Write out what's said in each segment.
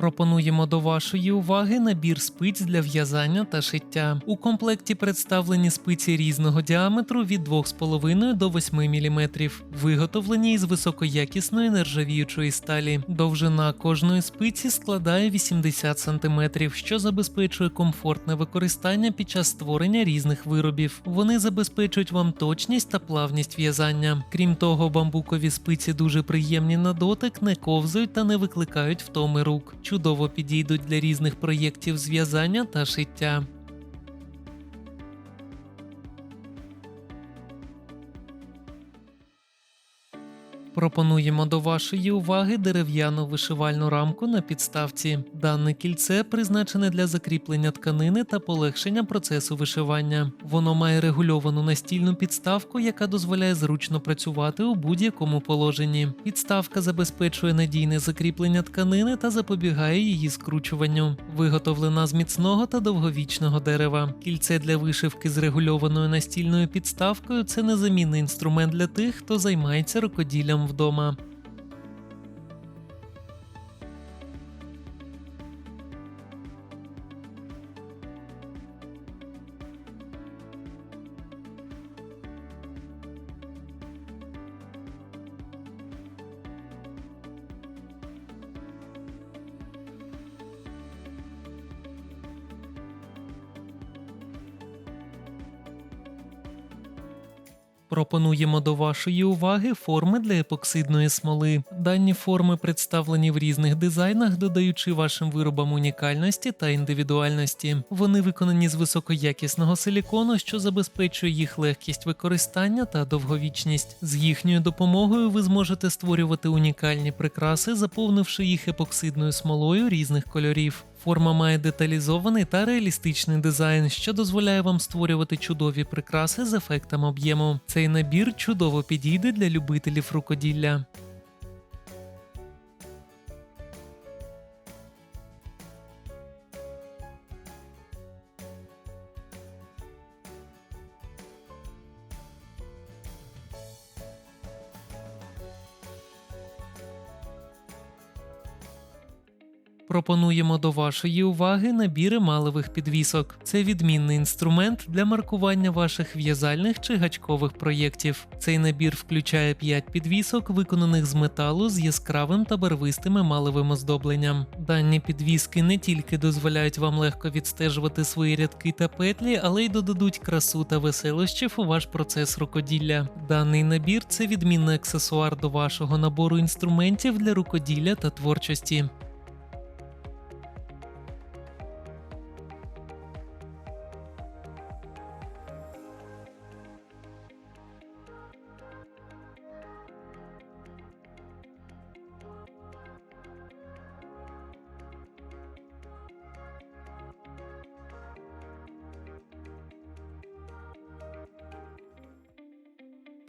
Пропонуємо до вашої уваги набір спиць для в'язання та шиття. У комплекті представлені спиці різного діаметру від 2,5 до 8 мм, виготовлені із високоякісної нержавіючої сталі. Довжина кожної спиці складає 80 см, що забезпечує комфортне використання під час створення різних виробів. Вони забезпечують вам точність та плавність в'язання. Крім того, бамбукові спиці дуже приємні на дотик, не ковзають та не викликають втоми рук. Чудово підійдуть для різних проєктів зв'язання та шиття. Пропонуємо до вашої уваги дерев'яну вишивальну рамку на підставці. Дане кільце призначене для закріплення тканини та полегшення процесу вишивання. Воно має регульовану настільну підставку, яка дозволяє зручно працювати у будь-якому положенні. Підставка забезпечує надійне закріплення тканини та запобігає її скручуванню. Виготовлена з міцного та довговічного дерева. Кільце для вишивки з регульованою настільною підставкою це незамінний інструмент для тих, хто займається рукоділлям вдома. Пропонуємо до вашої уваги форми для епоксидної смоли. Дані форми представлені в різних дизайнах, додаючи вашим виробам унікальності та індивідуальності. Вони виконані з високоякісного силікону, що забезпечує їх легкість використання та довговічність. З їхньою допомогою ви зможете створювати унікальні прикраси, заповнивши їх епоксидною смолою різних кольорів. Форма має деталізований та реалістичний дизайн, що дозволяє вам створювати чудові прикраси з ефектом об'єму. Цей набір чудово підійде для любителів рукоділля. Пропонуємо до вашої уваги набір емалевих підвісок. Це відмінний інструмент для маркування ваших в'язальних чи гачкових проєктів. Цей набір включає 5 підвісок, виконаних з металу з яскравим та барвистим емалевим оздобленням. Дані підвіски не тільки дозволяють вам легко відстежувати свої рядки та петлі, але й додадуть красу та веселощів у ваш процес рукоділля. Даний набір це відмінний аксесуар до вашого набору інструментів для рукоділля та творчості.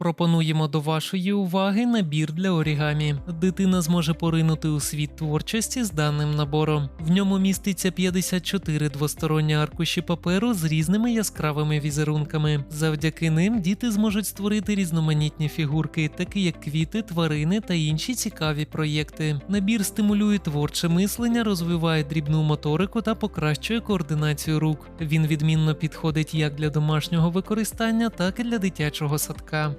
Пропонуємо до вашої уваги набір для орігамі. Дитина зможе поринути у світ творчості з даним набором. В ньому міститься 54 двосторонні аркуші паперу з різними яскравими візерунками. Завдяки ним діти зможуть створити різноманітні фігурки, такі як квіти, тварини та інші цікаві проєкти. Набір стимулює творче мислення, розвиває дрібну моторику та покращує координацію рук. Він відмінно підходить як для домашнього використання, так і для дитячого садка.